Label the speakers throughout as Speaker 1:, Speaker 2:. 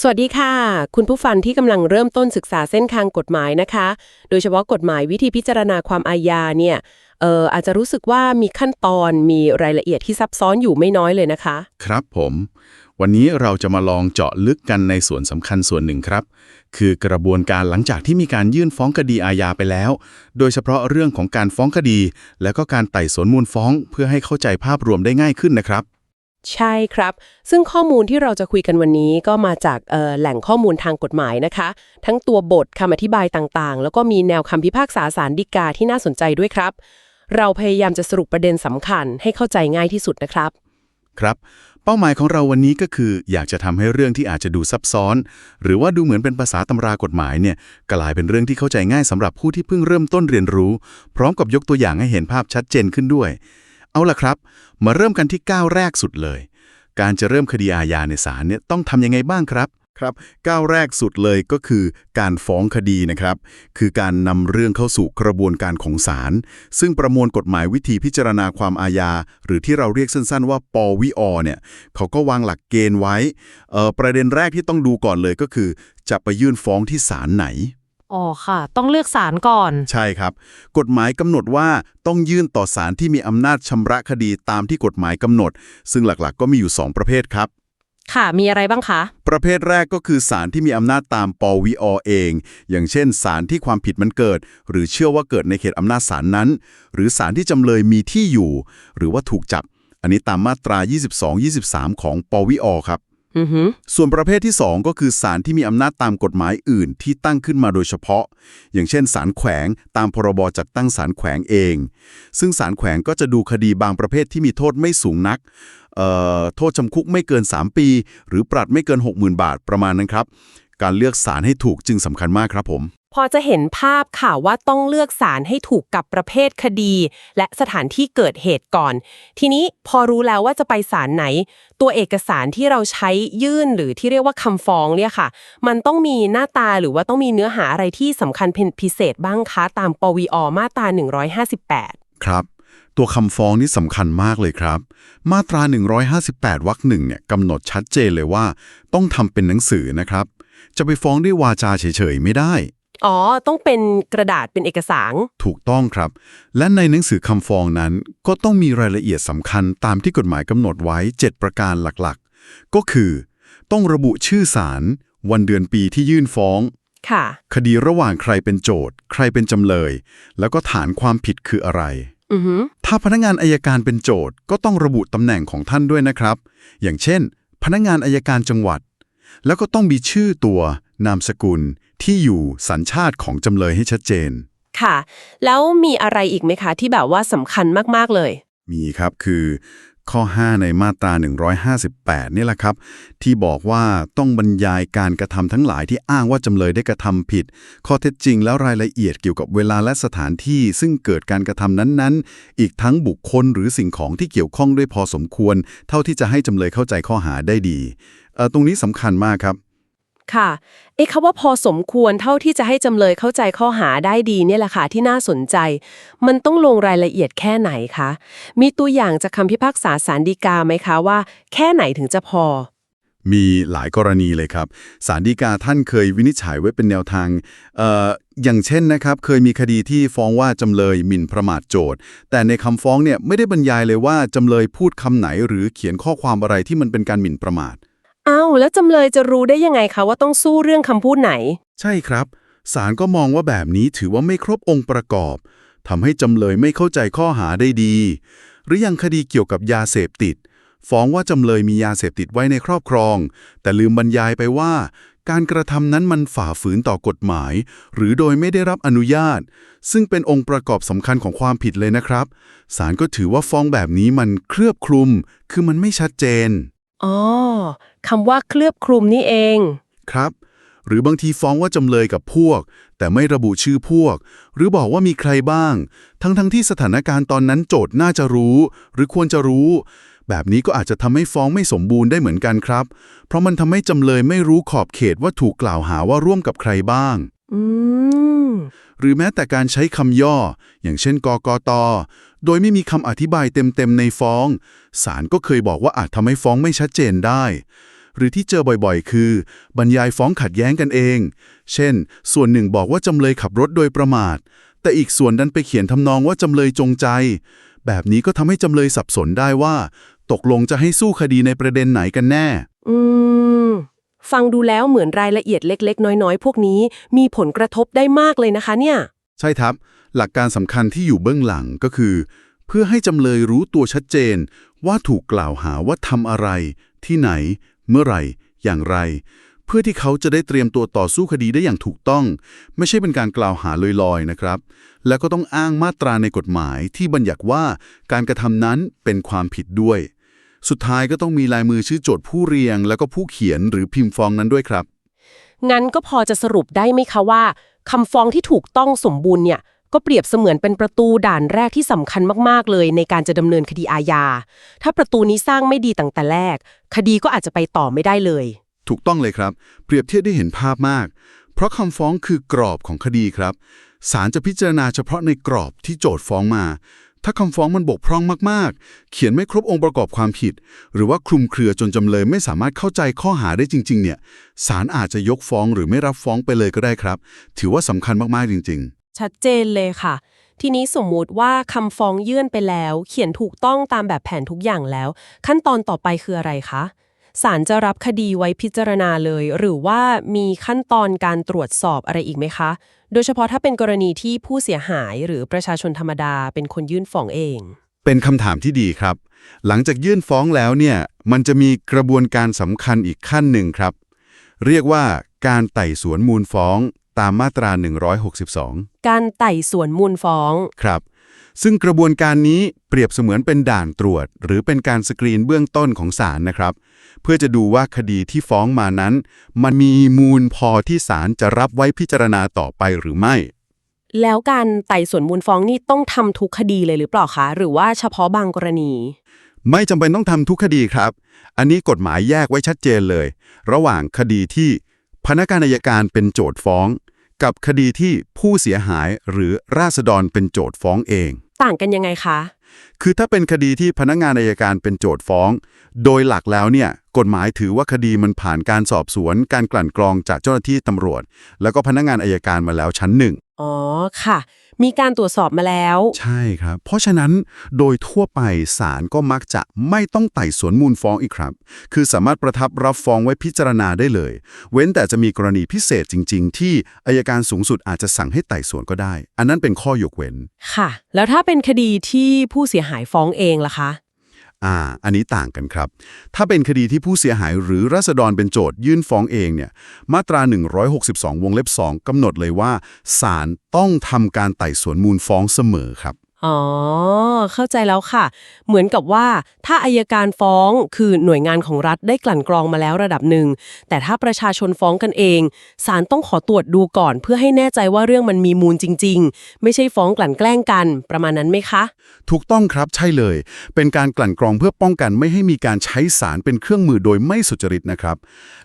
Speaker 1: สวัสดีค่ะ คุณผู้ฟังที่กำลังเริ่มต้นศึกษาเส้นทางกฎหมายนะคะ โดยเฉพาะกฎหมายวิธีพิจารณาความอาญาเนี่ยเอ่ออาจจะรู้สึกว่ามีขั้นตอนมีรายละเอียดที่ซับซ้อนอยู่ไม่น้อยเลยนะคะ
Speaker 2: ครับผม วันนี้เราจะมาลองเจาะลึกกันในส่วนสำคัญส่วนหนึ่งครับ คือกระบวนการหลังจากที่มีการยื่นฟ้องคดีอาญาไปแล้ว โดยเฉพาะเรื่องของการฟ้องคดี และก็การไต่สวนมูลฟ้อง เพื่อให้เข้าใจภาพรวมได้ง่ายขึ้นนะครับ
Speaker 1: ใช่ครับ ซึ่งข้อมูลที่เราจะคุยกันวันนี้ก็มาจากแหล่งข้อมูลทางกฎหมายนะคะ ทั้งตัวบทคำอธิบายต่างๆ แล้วก็มีแนวคำพิพากษาสารดีกาที่น่าสนใจด้วยครับ เราพยายามจะสรุปประเด็นสำคัญให้เข้าใจง่ายที่สุดนะครับ
Speaker 2: ครับ เป้าหมายของเราวันนี้ก็คือ อยากจะทำให้เรื่องที่อาจจะดูซับซ้อน หรือว่าดูเหมือนเป็นภาษาตำรากฎหมายเนี่ยกลายเป็นเรื่องที่เข้าใจง่ายสำหรับผู้ที่เพิ่งเริ่มต้นเรียนรู้ พร้อมกับยกตัวอย่างให้เห็นภาพชัดเจนขึ้นด้วย เอาล่ะครับ มาเริ่มกันที่ก้าวแรกสุดเลย การจะเริ่มคดีอาญาในศาลเนี่ยต้องทำยังไงบ้างครับครับก้าวแรกสุดเลยก็คือการฟ้องคดีนะครับ คือการนำเรื่องเข้าสู่กระบวนการของศาลซึ่งประมวลกฎหมายวิธีพิจารณาความอาญา หรือที่เราเรียกสั้นๆว่าปวิอเนี่ยเขาก็วางหลักเกณฑ์ไว้เออประเด็นแรกที่ต้องดูก่อนเลยก็คือ จะไปยื่นฟ้องที่ศาลไหน
Speaker 3: อ๋อค่ะ ต้องเลือกสารก่อน
Speaker 2: ใช่ครับ กฎหมายกำหนดว่าต้องยื่นต่อศาลที่มีอำนาจชำระคดีตามที่กฎหมายกำหนด ซึ่งหลักๆ ก็มีอยู่ 2 ประเภทครับ
Speaker 3: ค่ะ มีอะไรบ้างคะ
Speaker 2: ประเภทแรกก็คือศาลที่มีอำนาจตามปวิอเอง อย่างเช่นศาลที่ความผิดมันเกิด หรือเชื่อว่าเกิดในเขตอำนาจศาลนั้น หรือศาลที่จำเลยมีที่อยู่ หรือว่าถูกจับ อันนี้ตามมาตรา 22-23 ของปวิอครับ
Speaker 1: อือหือ
Speaker 2: ส่วนประเภทที่ 2 ก็คือศาลที่มีอำนาจตามกฎหมายอื่นที่ตั้งขึ้นมาโดยเฉพาะ อย่างเช่นศาลแขวงตามพรบจัดตั้งศาลแขวงเอง ซึ่งศาลแขวงก็จะดูคดีบางประเภทที่มีโทษไม่สูงนักโทษจำคุกไม่เกิน 3 ปี หรือปรับไม่เกิน 60,000 บาทประมาณนั้นครับ การเลือกศาลให้ถูกจึงสำคัญมากครับผม
Speaker 1: พอจะเห็นภาพค่ะว่าต้องเลือกสารให้ถูกกับประเภทคดี และสถานที่เกิดเหตุก่อน ทีนี้พอรู้แล้วว่าจะไปศาลไหน ตัวเอกสารที่เราใช้ยื่นหรือที่เรียกว่าคำฟ้องเนี่ยค่ะ มันต้องมีหน้าตาหรือว่าต้องมีเนื้อหาอะไรที่สำคัญเป็นพิเศษบ้างคะตามปวีอมาตรา 158
Speaker 2: ครับตัวคำฟ้องนี่สำคัญมากเลยครับ มาตรา 158 วรรคหนึ่งเนี่ยกำหนดชัดเจนเลยว่า ต้องทำเป็นหนังสือนะครับ จะไปฟ้องด้วยวาจาเฉยๆ ไม่ได้
Speaker 1: อ๋อ ต้องเป็นกระดาษเป็นเอกสาร
Speaker 2: ถูกต้องครับ และในหนังสือคำฟ้องนั้นก็ต้องมีรายละเอียดสำคัญตามที่กฎหมายกำหนดไว้ 7 ประการหลักๆ ก็คือ ต้องระบุชื่อศาลวันเดือนปีที่ยื่นฟ้อง
Speaker 1: ค่ะ
Speaker 2: คดีระหว่างใครเป็นโจทย์ ใครเป็นจำเลย แล้วก็ฐานความผิดคืออะไร
Speaker 1: อือหือ
Speaker 2: ถ้าพนักงานอายการเป็นโจทย์ ก็ต้องระบุตำแหน่งของท่านด้วยนะครับ อย่างเช่น พนักงานอายการจังหวัด แล้วก็ต้องมีชื่อตัว นามสกุล ที่อยู่สัญชาติของจำเลยให้ชัดเจน
Speaker 1: ค่ะ แล้วมีอะไรอีกไหมคะ ที่แบบว่าสำคัญมาก ๆ เลย
Speaker 2: มีครับคือข้อ 5 ในมาตรา 158 นี่แหละครับ ที่บอกว่าต้องบรรยายการกระทำทั้งหลายที่อ้างว่าจำเลยได้กระทำผิด ข้อเท็จจริงแล้วรายละเอียดเกี่ยวกับเวลาและสถานที่ ซึ่งเกิดการกระทำนั้นๆ อีกทั้งบุคคลหรือสิ่งของที่เกี่ยวข้องด้วยพอสมควร เท่าที่จะให้จำเลยเข้าใจข้อหาได้ดีเอ่อตรงนี้สำคัญมากครับ
Speaker 1: ค่ะเอ๊ะคำว่าพอสมควรเท่าที่จะให้จำเลยเข้าใจข้อหาได้ดีเนี่ยแหละค่ะที่น่าสนใจ มันต้องลงรายละเอียดแค่ไหนคะ มีตัวอย่างจากคำพิพากษาสารดีกาไหมคะว่า แค่ไหนถึงจะพอ
Speaker 2: มีหลายกรณีเลยครับ สารดีกาท่านเคยวินิจฉัยไว้เป็นแนวทางอออย่างเช่นนะครับ เคยมีคดีที่ฟ้องว่าจำเลยหมิ่นประมาทโจทย์ แต่ในคำฟ้องเนี่ยไม่ได้บรรยายเลยว่าจำเลยพูดคำไหนหรือเขียนข้อความอะไรที่มันเป็นการหมิ่นประมาท
Speaker 1: อ้าวแล้วจำเลยจะรู้ได้ยังไงคะว่าต้องสู้เรื่องคำพูดไหน
Speaker 2: ใช่ครับ ศาลก็มองว่าแบบนี้ถือว่าไม่ครบองค์ประกอบทำให้จำเลยไม่เข้าใจข้อหาได้ดี หรือยังคดีเกี่ยวกับยาเสพติด ฟ้องว่าจำเลยมียาเสพติดไว้ในครอบครอง แต่ลืมบรรยายไปว่า การกระทำนั้นมันฝ่าฝืนต่อกฎหมาย หรือโดยไม่ได้รับอนุญาต ซึ่งเป็นองค์ประกอบสำคัญของความผิดเลยนะครับศาลก็ถือว่าฟ้องแบบนี้มันเคลือบคลุม คือมันไม่ชัดเจน
Speaker 1: อ๋อคำว่าเคลือบคลุมนี่เอง
Speaker 2: ครับ หรือบางทีฟ้องว่าจำเลยกับพวก แต่ไม่ระบุชื่อพวก หรือบอกว่ามีใครบ้าง ทั้งๆทที่สถานการณ์ตอนนั้นโจทย์น่าจะรู้ หรือควรจะรู้ แบบนี้ก็อาจจะทำให้ฟ้องไม่สมบูรณ์ได้เหมือนกันครับ เพราะมันทำให้จำเลยไม่รู้ขอบเขตว่าถูกกล่าวหาว่าร่วมกับใครบ้าง
Speaker 1: อืม
Speaker 2: หรือแม้แต่การใช้คำย่อ อย่างเช่นกกต โดยไม่มีคำอธิบายเต็มๆในฟ้องศาลก็เคยบอกว่าอาจทำให้ฟ้องไม่ชัดเจนได้ หรือที่เจอบ่อยๆ คือ บรรยายฟ้องขัดแย้งกันเอง เช่น ส่วนหนึ่งบอกว่าจำเลยขับรถโดยประมาท แต่อีกส่วนดันไปเขียนทำนองว่าจำเลยจงใจ แบบนี้ก็ทำให้จำเลยสับสนได้ว่า ตกลงจะให้สู้คดีในประเด็นไหนกันแน่
Speaker 1: อืม ฟังดูแล้วเหมือนรายละเอียดเล็ก ๆ น้อย ๆ พวกนี้ มีผลกระทบได้มากเลยนะคะเนี่ย
Speaker 2: ใช่ครับ หลักการสำคัญที่อยู่เบื้องหลังก็คือ เพื่อให้จำเลยรู้ตัวชัดเจน ว่าถูกกล่าวหาว่าทำอะไร ที่ไหน เมื่อไหร่ อย่างไร เพื่อที่เขาจะได้เตรียมตัวต่อสู้คดีได้อย่างถูกต้อง ไม่ใช่เป็นการกล่าวหาลอยๆนะครับ แล้วก็ต้องอ้างมาตราในกฎหมายที่บัญญัติว่าการกระทำนั้นเป็นความผิดด้วย สุดท้ายก็ต้องมีลายมือชื่อโจทย์ผู้เรียง แล้วก็ผู้เขียนหรือพิมพ์ฟ้องนั้นด้วยครับ
Speaker 1: งั้นก็พอจะสรุปได้ไหมคะว่าคำฟ้องที่ถูกต้องสมบูรณ์เนี่ยก็เปรียบเสมือนเป็นประตูด่านแรกที่สำคัญมากๆ เลยในการจะดำเนินคดีอาญา ถ้าประตูนี้สร้างไม่ดีตั้งแต่แรก คดีก็อาจจะไปต่อไม่ได้เลย
Speaker 2: ถูกต้องเลยครับ เปรียบเทียบได้เห็นภาพมาก เพราะคำฟ้องคือกรอบของคดีครับ ศาลจะพิจารณาเฉพาะในกรอบที่โจทย์ฟ้องมา ถ้าคำฟ้องมันบกพร่องมากๆ เขียนไม่ครบองค์ประกอบความผิด หรือว่าคลุมเครือจนจำเลยไม่สามารถเข้าใจข้อหาได้จริง ๆ เนี่ย ศาลอาจจะยกฟ้องหรือไม่รับฟ้องไปเลยก็ได้ครับ ถือว่าสำคัญมาก ๆ จริง ๆ
Speaker 1: ชัดเจนเลยค่ะ ทีนี้สมมุติว่าคำฟ้องยื่นไปแล้ว เขียนถูกต้องตามแบบแผนทุกอย่างแล้ว ขั้นตอนต่อไปคืออะไรคะศาลจะรับคดีไว้พิจารณาเลย หรือว่ามีขั้นตอนการตรวจสอบอะไรอีกไหมคะ โดยเฉพาะถ้าเป็นกรณีที่ผู้เสียหายหรือประชาชนธรรมดาเป็นคนยื่นฟ้องเอง
Speaker 2: เป็นคำถามที่ดีครับ หลังจากยื่นฟ้องแล้วเนี่ย มันจะมีกระบวนการสำคัญอีกขั้นหนึ่งครับ เรียกว่าการไต่สวนมูลฟ้องตามมาตรา 162
Speaker 1: การไต่สวนมูลฟ้อง
Speaker 2: ครับ ซึ่งกระบวนการนี้เปรียบเสมือนเป็นด่านตรวจ หรือเป็นการสกรีนเบื้องต้นของศาลนะครับ เพื่อจะดูว่าคดีที่ฟ้องมานั้น มันมีมูลพอที่ศาลจะรับไว้พิจารณาต่อไปหรือไม่
Speaker 1: แล้วการไต่สวนมูลฟ้องนี่ต้องทำทุกคดีเลยหรือเปล่าคะ หรือว่าเฉพาะบางกรณี
Speaker 2: ไม่จำเป็นต้องทำทุกคดีครับ อันนี้กฎหมายแยกไว้ชัดเจนเลย ระหว่างคดีที่พนักงานอัยการเป็นโจทย์ฟ้อง กับคดีที่ผู้เสียหายหรือราษฎรเป็นโจทย์ฟ้องเอง
Speaker 1: ต่างกันยังไงคะ
Speaker 2: คือถ้าเป็นคดีที่พนักงานอัยการเป็นโจทย์ฟ้อง โดยหลักแล้วเนี่ยกฎหมายถือว่าคดีมันผ่านการสอบสวน การกลั่นกรองจากเจ้าหน้าที่ตำรวจ แล้วก็พนักงานอัยการมาแล้วชั้นหนึ่ง
Speaker 1: อ๋อค่ะ มีการตรวจสอบมาแล้ว
Speaker 2: ใช่ครับ เพราะฉะนั้นโดยทั่วไปศาลก็มักจะไม่ต้องไต่สวนมูลฟ้องอีกครับ คือสามารถประทับรับฟ้องไว้พิจารณาได้เลย เว้นแต่จะมีกรณีพิเศษจริง ๆ ที่อายการสูงสุดอาจจะสั่งให้ไต่สวนก็ได้ อันนั้นเป็นข้อยกเว้น
Speaker 1: ค่ะ แล้วถ้าเป็นคดีที่ผู้เสียหายฟ้องเองล่ะคะ
Speaker 2: อ่า อันนี้ต่างกันครับ ถ้าเป็นคดีที่ผู้เสียหายหรือราษฎรเป็นโจทยื่นฟ้องเองเนี่ย มาตรา 162 วงเล็บ 2กำหนดเลยว่าศาลต้องทำการไต่สวนมูลฟ้องเสมอครับ
Speaker 1: อ๋อ เข้าใจแล้วค่ะ เหมือนกับว่าถ้าอายการฟ้องคือหน่วยงานของรัฐได้กลั่นกรองมาแล้วระดับหนึ่ง แต่ถ้าประชาชนฟ้องกันเองศาลต้องขอตรวจดูก่อน เพื่อให้แน่ใจว่าเรื่องมันมีมูลจริง ๆ ไม่ใช่ฟ้องกลั่นแกล้งกัน ประมาณนั้นไหมคะ
Speaker 2: ถูกต้องครับใช่เลย เป็นการกลั่นกรองเพื่อป้องกันไม่ให้มีการใช้สารเป็นเครื่องมือโดยไม่สุจริตนะครับ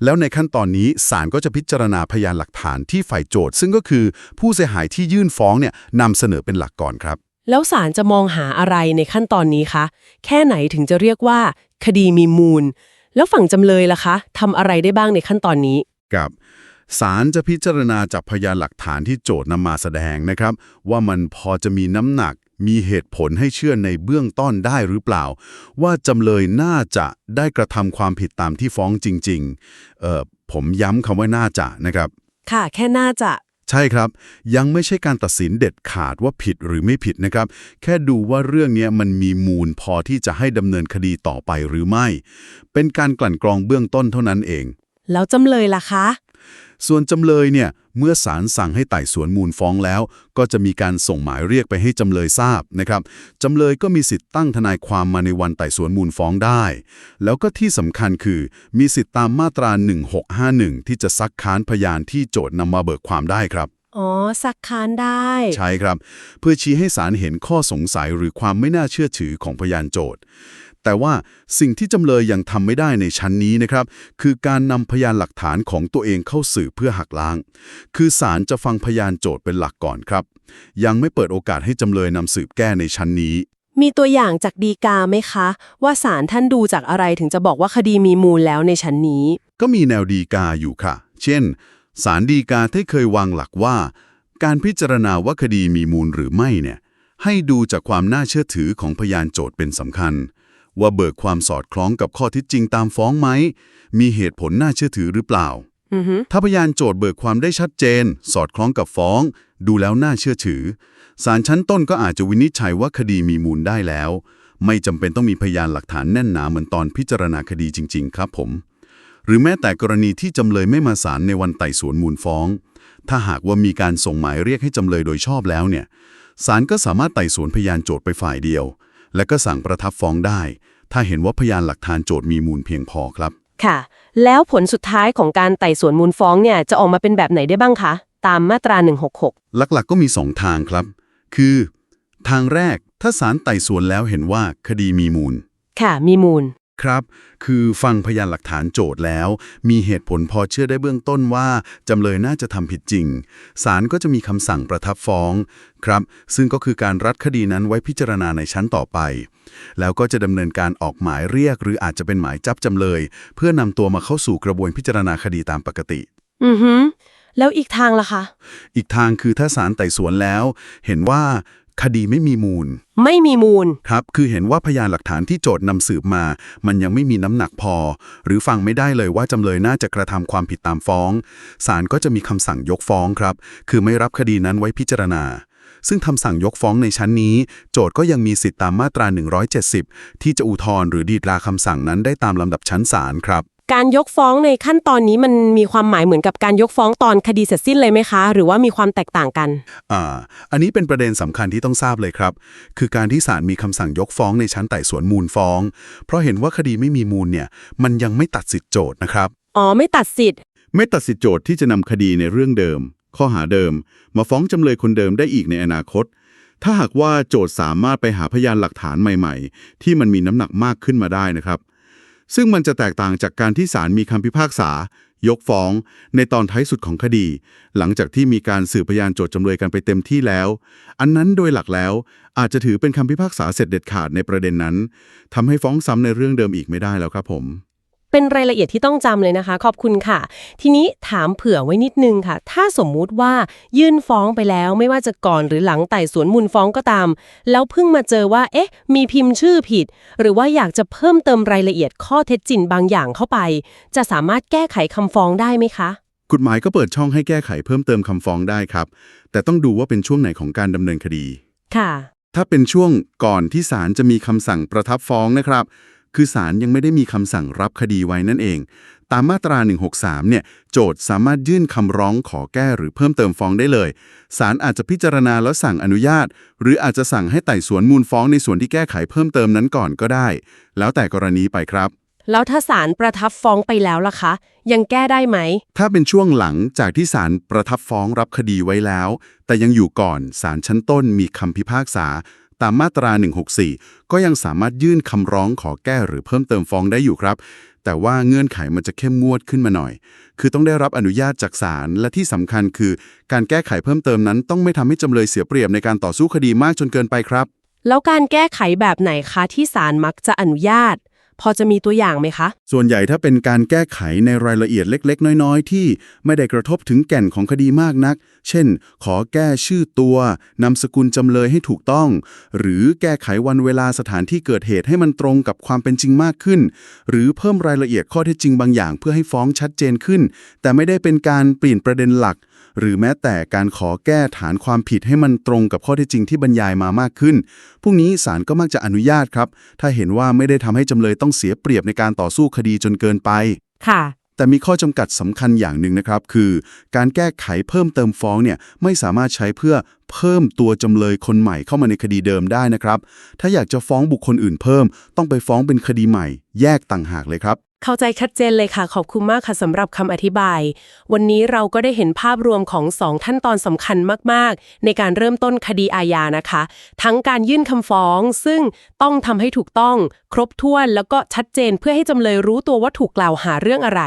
Speaker 2: แล้วในขั้นตอนนี้ศาลก็จะพิจารณาพยานหลักฐานที่ฝ่ายโจทย์ซึ่งก็คือผู้เสียหายที่ยื่นฟ้องเนี่ยนำเสนอเป็นหลักก่อนครับ
Speaker 1: แล้วศาลจะมองหาอะไรในขั้นตอนนี้คะ แค่ไหนถึงจะเรียกว่า คดีมีมูล แล้วฝั่งจำเลยล่ะคะทำอะไรได้บ้างในขั้นตอนนี้
Speaker 2: กับศาลจะพิจารณาจากพยานหลักฐานที่โจทย์นำมาแสดงนะครับ ว่ามันพอจะมีน้ำหนัก มีเหตุผลให้เชื่อในเบื้องต้นได้หรือเปล่า ว่าจำเลยน่าจะได้กระทำความผิดตามที่ฟ้องจริง ๆ เอ่อผมย้ำคำว่าน่าจะนะครับ
Speaker 1: ค่ะ แค่น่าจะ
Speaker 2: ใช่ครับ ยังไม่ใช่การตัดสินเด็ดขาดว่าผิดหรือไม่ผิดนะครับ แค่ดูว่าเรื่องนี้มันมีมูลพอที่จะให้ดำเนินคดีต่อไปหรือไม่ เป็นการกลั่นกรองเบื้องต้นเท่านั้นเอง
Speaker 1: แล้วจำเลยล่ะคะ
Speaker 2: ส่วนจำเลยเนี่ย เมื่อศาลสั่งให้ไต่สวนมูลฟ้องแล้ว ก็จะมีการส่งหมายเรียกไปให้จำเลยทราบนะครับจำเลยก็มีสิทธิ์ตั้งทนายความมาในวันไต่สวนมูลฟ้องได้ แล้วก็ที่สำคัญคือมีสิทธิ์ตามมาตรา 1651 ที่จะซักค้านพยานที่โจทย์นำมาเบิกความได้ครับ
Speaker 1: อ๋อ สักค้านได้
Speaker 2: ใช่ครับ เพื่อชี้ให้ศาลเห็นข้อสงสัยหรือความไม่น่าเชื่อถือของพยานโจทย์ แต่ว่าสิ่งที่จำเลยยังทำไม่ได้ในชั้นนี้นะครับ คือการนำพยานหลักฐานของตัวเองเข้าสืบเพื่อหักล้าง คือศาลจะฟังพยานโจทย์เป็นหลักก่อนครับ ยังไม่เปิดโอกาสให้จำเลยนำสืบแก้ในชั้นนี้
Speaker 1: มีตัวอย่างจากดีกาไหมคะ ว่าศาลท่านดูจากอะไรถึงจะบอกว่าคดีมีมูลแล้วในชั้นนี้
Speaker 2: ก็มีแนวดีกาอยู่ค่ะ เช่นศาลดีกาที่เคยวางหลักว่า การพิจารณาว่าคดีมีมูลหรือไม่เนี่ยให้ดูจากความน่าเชื่อถือของพยานโจทย์เป็นสำคัญ ว่าเบิกความสอดคล้องกับข้อเท็จจริงตามฟ้องไหม มีเหตุผลน่าเชื่อถือหรือเปล่า
Speaker 1: อือฮึ
Speaker 2: ถ้าพยานโจทย์เบิกความได้ชัดเจน สอดคล้องกับฟ้อง ดูแล้วน่าเชื่อถือ ศาลชั้นต้นก็อาจจะวินิจฉัยว่าคดีมีมูลได้แล้ว ไม่จำเป็นต้องมีพยานหลักฐานแน่นหนาเหมือนตอนพิจารณาคดีจริง ๆ ครับผม หรือแม้แต่กรณีที่จำเลยไม่มาศาลในวันไต่สวนมูลฟ้อง ถ้าหากว่ามีการส่งหมายเรียกให้จำเลยโดยชอบแล้วเนี่ยศาลก็สามารถไต่สวนพยานโจทย์ไปฝ่ายเดียว และก็สั่งประทับฟ้องได้ ถ้าเห็นว่าพยานหลักฐานโจทย์มีมูลเพียงพอครับ
Speaker 1: ค่ะ แล้วผลสุดท้ายของการไต่สวนมูลฟ้องเนี่ยจะออกมาเป็นแบบไหนได้บ้างคะ ตามมาตรา 166
Speaker 2: หลักๆก็มี 2 ทางครับ คือ ทางแรกถ้าศาลไต่สวนแล้วเห็นว่าคดีมีมูล
Speaker 1: ค่ะ มีมูล
Speaker 2: ครับ คือฟังพยานหลักฐานโจทย์แล้ว มีเหตุผลพอเชื่อได้เบื้องต้นว่าจำเลยน่าจะทำผิดจริง ศาลก็จะมีคำสั่งประทับฟ้องครับ ซึ่งก็คือการรัดคดีนั้นไว้พิจารณาในชั้นต่อไป แล้วก็จะดำเนินการออกหมายเรียก หรืออาจจะเป็นหมายจับจำเลย เพื่อนำตัวมาเข้าสู่กระบวนพิจารณาคดีตามปกติ
Speaker 1: อือฮึแล้วอีกทางล่ะคะ
Speaker 2: อีกทางคือถ้าศาลไต่สวนแล้ว เห็นว่า คดีไม่มีมูล
Speaker 1: ไม่มีมูล
Speaker 2: ครับ คือเห็นว่าพยานหลักฐานที่โจทย์นำสืบมา มันยังไม่มีน้ำหนักพอ หรือฟังไม่ได้เลยว่าจำเลยน่าจะกระทำความผิดตามฟ้อง ศาลก็จะมีคำสั่งยกฟ้องครับ คือไม่รับคดีนั้นไว้พิจารณา ซึ่งคำสั่งยกฟ้องในชั้นนี้ โจทย์ก็ยังมีสิทธิตามมาตรา 170 ที่จะอุทธรณ์หรือดีตราคำสั่งนั้นได้ตามลำดับชั้นศาลครับ
Speaker 1: การยกฟ้องในขั้นตอนนี้มันมีความหมายเหมือนกับการยกฟ้องตอนคดีเสร็จสิ้นเลยไหมคะ หรือว่ามีความแตกต่างกัน
Speaker 2: อ่าอันนี้เป็นประเด็นสำคัญที่ต้องทราบเลยครับ คือการที่ศาลมีคำสั่งยกฟ้องในชั้นไต่สวนมูลฟ้อง เพราะเห็นว่าคดีไม่มีมูลเนี่ย มันยังไม่ตัดสิทธิโจทย์นะครับ
Speaker 1: อ๋อ ไม่ตัดสิทธิ์
Speaker 2: ไม่ตัดสิทธิโจทย์ที่จะนำคดีในเรื่องเดิม ข้อหาเดิม มาฟ้องจำเลยคนเดิมได้อีกในอนาคต ถ้าหากว่าโจทย์สามารถไปหาพยานหลักฐานใหม่ ๆ ที่มันมีน้ำหนักมากขึ้นมาได้นะครับ ซึ่งมันจะแตกต่างจากการที่ศาลมีคำพิพากษา ยกฟ้อง ในตอนท้ายสุดของคดี หลังจากที่มีการสืบพยานโจทย์จำเลยกันไปเต็มที่แล้ว อันนั้นโดยหลักแล้วอาจจะถือเป็นคำพิพากษาเสร็จเด็ดขาดในประเด็นนั้นทำให้ฟ้องซ้ำในเรื่องเดิมอีกไม่ได้แล้วครับผม
Speaker 1: เป็นรายละเอียดที่ต้องจำเลยนะคะ ขอบคุณค่ะ ทีนี้ถามเผื่อไว้นิดนึงค่ะ ถ้าสมมุติว่ายื่นฟ้องไปแล้วไม่ว่าจะก่อนหรือหลังไต่สวนมูลฟ้องก็ตาม แล้วเพิ่งมาเจอว่า เอ๊ะ มีพิมพ์ชื่อผิด หรือว่าอยากจะเพิ่มเติมรายละเอียดข้อเท็จจริงบางอย่างเข้าไป จะสามารถแก้ไขคำฟ้องได้ไหมคะ
Speaker 2: กฎหมายก็เปิดช่องให้แก้ไขเพิ่มเติมคำฟ้องได้ครับ แต่ต้องดูว่าเป็นช่วงไหนของการดำเนินคดี
Speaker 1: ค่ะ
Speaker 2: ถ้าเป็นช่วงก่อนที่ศาลจะมีคำสั่งประทับฟ้องนะครับ คือศาลยังไม่ได้มีคำสั่งรับคดีไว้นั่นเอง ตามมาตรา 163 เนี่ย โจทย์สามารถยื่นคำร้องขอแก้หรือเพิ่มเติมฟ้องได้เลยศาลอาจจะพิจารณาแล้วสั่งอนุญาต หรืออาจจะสั่งให้ไต่สวนมูลฟ้องในส่วนที่แก้ไขเพิ่มเติมนั้นก่อนก็ได้ แล้วแต่กรณีไปครับ
Speaker 1: แล้วถ้าศาลประทับฟ้องไปแล้วล่ะคะ ยังแก้ได้ไหม
Speaker 2: ถ้าเป็นช่วงหลังจากที่ศาลประทับฟ้องรับคดีไว้แล้ว แต่ยังอยู่ก่อนศาลชั้นต้นมีคำพิพากษา ตามมาตรา 164 ก็ยังสามารถยื่นคำร้องขอแก้หรือเพิ่มเติมฟ้องได้อยู่ครับ แต่ว่าเงื่อนไขมันจะเข้มงวดขึ้นมาหน่อย คือต้องได้รับอนุญาตจากศาลและที่สำคัญคือ การแก้ไขเพิ่มเติมนั้น ต้องไม่ทำให้จำเลยเสียเปรียบในการต่อสู้คดีมากจนเกินไปครับ
Speaker 1: แล้วการแก้ไขแบบไหนคะที่ศาลมักจะอนุญาต พอจะมีตัวอย่างไหมคะ
Speaker 2: ส่วนใหญ่ถ้าเป็นการแก้ไขในรายละเอียดเล็ก ๆ น้อยๆ ที่ไม่ได้กระทบถึงแก่นของคดีมากนัก เช่น ขอแก้ชื่อตัวนามสกุลจำเลยให้ถูกต้อง หรือแก้ไขวันเวลาสถานที่เกิดเหตุให้มันตรงกับความเป็นจริงมากขึ้น หรือเพิ่มรายละเอียดข้อเท็จจริงบางอย่าง เพื่อให้ฟ้องชัดเจนขึ้น แต่ไม่ได้เป็นการเปลี่ยนประเด็นหลัก หรือแม้แต่การขอแก้ฐานความผิดให้มันตรงกับข้อเท็จจริงที่บรรยายมามากขึ้น พวกนี้ศาลก็มักจะอนุญาตครับ ถ้าเห็นว่าไม่ได้ทำให้จำเลยต้องเสียเปรียบในการต่อสู้คดีจนเกินไป
Speaker 1: ค่ะ
Speaker 2: แต่มีข้อจำกัดสำคัญอย่างหนึ่งนะครับ คือ การแก้ไขเพิ่มเติมฟ้องเนี่ยไม่สามารถใช้เพื่อเพิ่มตัวจำเลยคนใหม่เข้ามาในคดีเดิมได้นะครับ ถ้าอยากจะฟ้องบุคคลอื่นเพิ่ม ต้องไปฟ้องเป็นคดีใหม่ แยกต่างหากเลยครับ
Speaker 1: เข้าใจชัดเจนเลยค่ะ ขอบคุณมากค่ะสำหรับคำอธิบาย วันนี้เราก็ได้เห็นภาพรวมของสองขั้นตอนสำคัญมาก ๆ ในการเริ่มต้นคดีอาญานะคะ ทั้งการยื่นคำฟ้อง ซึ่งต้องทำให้ถูกต้อง ครบถ้วนแล้วก็ชัดเจนเพื่อให้จำเลยรู้ตัวว่าถูกกล่าวหาเรื่องอะไร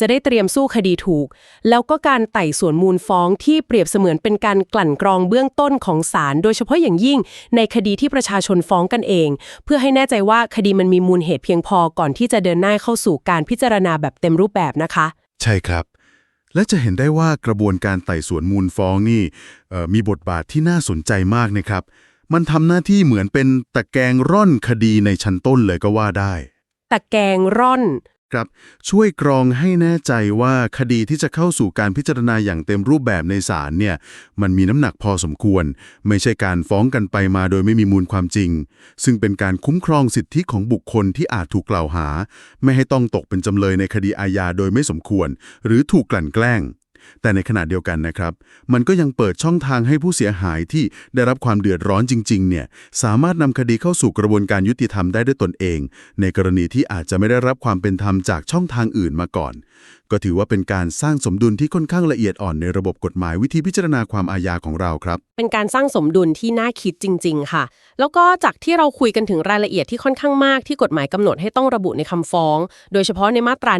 Speaker 1: จะได้เตรียมสู้คดีถูก แล้วก็การไต่สวนมูลฟ้องที่เปรียบเสมือนเป็นการกลั่นกรองเบื้องต้นของศาลโดยเฉพาะอย่างยิ่ง ในคดีที่ประชาชนฟ้องกันเอง เพื่อให้แน่ใจว่าคดีมันมีมูลเหตุเพียงพอก่อนที่จะเดินหน้าเข้าสู่การพิจารณาแบบเต็มรูปแบบนะคะ
Speaker 2: ใช่ครับ และจะเห็นได้ว่ากระบวนการไต่สวนมูลฟ้องนี่เอ่อมีบทบาทที่น่าสนใจมากนะครับ มันทำหน้าที่เหมือนเป็นตะแกรงร่อนคดีในชั้นต้นเลยก็ว่าได้
Speaker 1: ตะแกรงร่อน
Speaker 2: ครับ ช่วยกรองให้แน่ใจว่าคดีที่จะเข้าสู่การพิจารณาอย่างเต็มรูปแบบในศาลเนี่ย มันมีน้ำหนักพอสมควร ไม่ใช่การฟ้องกันไปมาโดยไม่มีมูลความจริง ซึ่งเป็นการคุ้มครองสิทธิของบุคคลที่อาจถูกกล่าวหา ไม่ให้ต้องตกเป็นจำเลยในคดีอาญาโดยไม่สมควร หรือถูกกลั่นแกล้ง แต่ในขณะเดียวกันนะครับ มันก็ยังเปิดช่องทางให้ผู้เสียหายที่ได้รับความเดือดร้อนจริง ๆ เนี่ย สามารถนำคดีเข้าสู่กระบวนการยุติธรรมได้ด้วยตนเอง ในกรณีที่อาจจะไม่ได้รับความเป็นธรรมจากช่องทางอื่นมาก่อน ก็ถือว่าเป็นการสร้างสมดุลที่ค่อนข้างละเอียดอ่อนในระบบกฎหมายวิธีพิจารณาความอาญาของเราครับ
Speaker 1: เป็นการสร้างสมดุลที่น่าคิดจริง ๆ ค่ะ แล้วก็จากที่เราคุยกันถึงรายละเอียดที่ค่อนข้างมากที่กฎหมายกำหนดให้ต้องระบุในคำฟ้อง โดยเฉพาะในมาตรา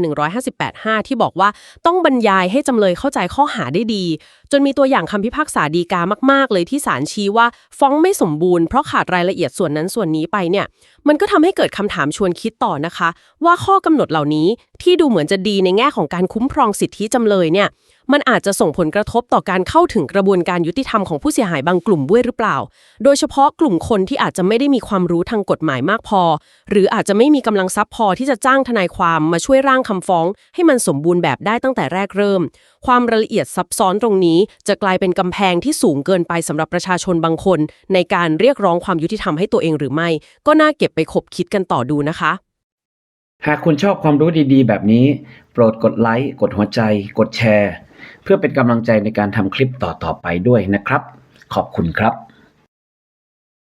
Speaker 1: 158.5 ที่บอกว่าต้องบรรยายให้จำเลยเข้าใจข้อหาได้ดี จนมีตัวอย่างคำพิพากษาดีกามาก ๆ เลยที่ศาลชี้ว่า ฟ้องไม่สมบูรณ์เพราะขาดรายละเอียดส่วนนั้นส่วนนี้ไปเนี่ย มันก็ทำให้เกิดคำถามชวนคิดต่อนะคะ ว่าข้อกำหนดเหล่านี้ที่ดูเหมือนจะดีในแง่ของการคุ้มครองสิทธิจำเลยเนี่ย มันอาจจะส่งผลกระทบต่อการเข้าถึงกระบวนการยุติธรรมของผู้เสียหายบางกลุ่มด้วยหรือเปล่า โดยเฉพาะกลุ่มคนที่อาจจะไม่ได้มีความรู้ทางกฎหมายมากพอ หรืออาจจะไม่มีกำลังทรัพย์พอที่จะจ้างทนายความมาช่วยร่างคำฟ้อง ให้มันสมบูรณ์แบบได้ตั้งแต่แรกเริ่ม ความรายละเอียดซับซ้อนตรงนี้ จะกลายเป็นกำแพงที่สูงเกินไปสำหรับประชาชนบางคน ในการเรียกร้องความยุติธรรมให้ตัวเองหรือไม่ ก็น่าเก็บไปคบคิดกันต่อดูนะคะ
Speaker 4: หากคุณชอบความรู้ดีๆ แบบนี้ โปรดกดไลค์ กดหัวใจ กดแชร์ เพื่อเป็นกำลังใจในการทำคลิปต่อๆไปด้วยนะครับ ขอบคุณครับ